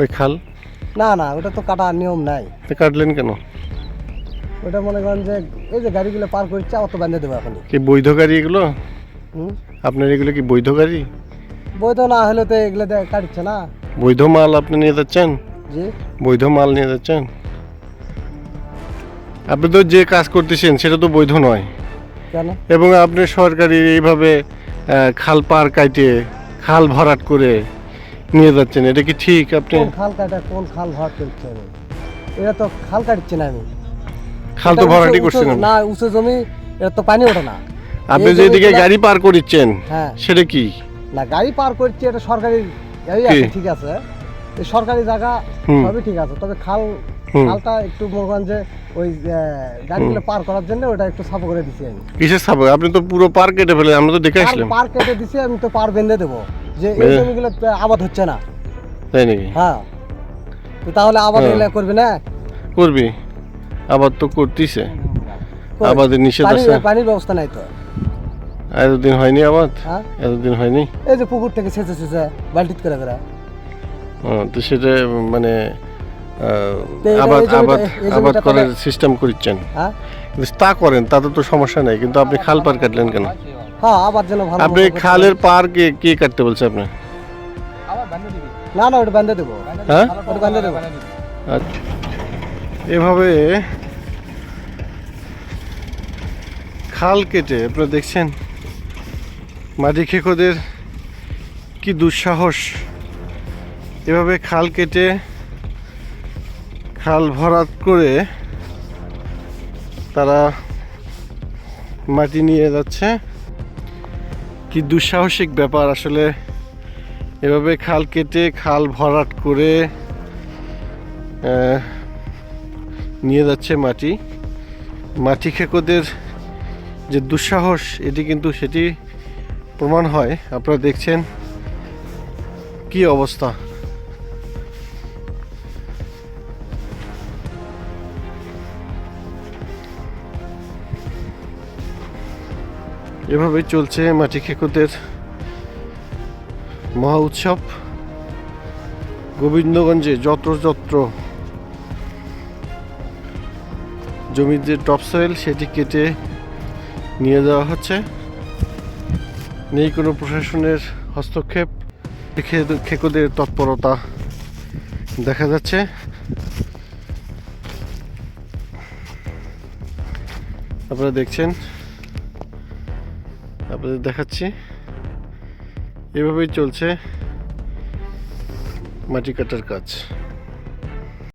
ওই খাল? না না ওটা তো কাটার নিয়ম নাই। তো কাটলেন কেন? ওটা মনে করেন যে এই যে গাড়িগুলো পার করছে অত বেঁধে দেবো এখনই। কি বৈধ গাড়ি এগুলো? হুম? আপনার এগুলো কি বৈধ গাড়ি? বৈধ না হলে তো এগুলো কাটছে না। বৈধ মাল আপনি নিয়ে যাচ্ছেন? জি। বৈধ মাল নিয়ে যাচ্ছেন? আপনি তো যে কাজ করতেছেন সেটা তো বৈধ নয়। কেন? এবং আপনি সরকারি এইভাবে খাল পার কাটে খাল ভরাট করে নিয়ে যাচ্ছেন এটা কি ঠিক আপনি? কোন খাল কাটা কোন খাল ভরাট আমি এটা তো খাল কাটছি না আমি। খাল তো ভরাটি করছেন না উঁচু জমি এটা তো পানি ওঠে না। আপনি এই যেদিকে গাড়ি পার করিচ্ছেন হ্যাঁ। সেটা কি? না গাড়ি পার করছি এটা সরকারি ঠিক আছে। সরকারি জায়গা। সবই ঠিক আছে তবে খাল খালটা একটু মনে করেন যে ওই গাড়িগুলো পার করার জন্য ওটা একটু সাপো করে দিছি আমি। কিসের সাপো আপনি তো পুরো পার কেটে ফেলেন আমরা তো দেখে আসলাম। পার কেটে দিছি আমি তো পার বেঁধে দেবো। যে এই জমিগুলো আবাদ হচ্ছে না। তাই নাকি? হ্যাঁ। তো তাহলে আবাদ হ্যাঁ। করবে না? করবি। আবার তো করতিছে। আবাদের নিষেধ আছে। পানির ব্যবস্থা নাই তো? এতদিন হয়নি আবাদ? হ্যাঁ। এতদিন হয়নি? এই যে পুকুর থেকে বালতিত করে করে। তো সেটা মানে আবাদ আবাদ আবাদ করার সিস্টেম করছেন। হ্যাঁ। কিন্তু তা করেন তাতে তো সমস্যা নাই। কিন্তু আপনি খাল পার কাটলেন কেন? হ্যাঁ আবার যেন ভালো আপনি খালের পার। কে কে কাটতে বলছে আপনি? না না ওটা বেঁধে দেবো। হ্যাঁ? ওটা বেঁধে দেবো। আচ্ছা। এভাবে খাল কেটে আপনারা দেখছেন? মাটি খেকোদের কি দুঃসাহস। এভাবে খাল কেটে খাল ভরাট করে তারা মাটি নিয়ে যাচ্ছে। কি দুঃসাহসিক ব্যাপার আসলে। এভাবে খাল কেটে, খাল ভরাট করে নিয়ে যাচ্ছে মাটি। মাটি খেকোদের যে দুঃসাহস, এটি কিন্তু সেটি প্রমাণ হয়। আপনারা দেখছেন কি অবস্থা। এভাবেই চলছে মাটি খেকোদের মহা উৎসব। গোবিন্দগঞ্জে যত্র যত্র জমির যে টপ সয়েল সেটি কেটে নিয়ে যাওয়া হচ্ছে। নেই কোনো প্রশাসনের হস্তক্ষেপ খেকোদের তৎপরতা দেখা যাচ্ছে। আপনারা দেখছেন আপনাদের দেখাচ্ছি। এভাবেই চলছে মাটি কাটার কাজ।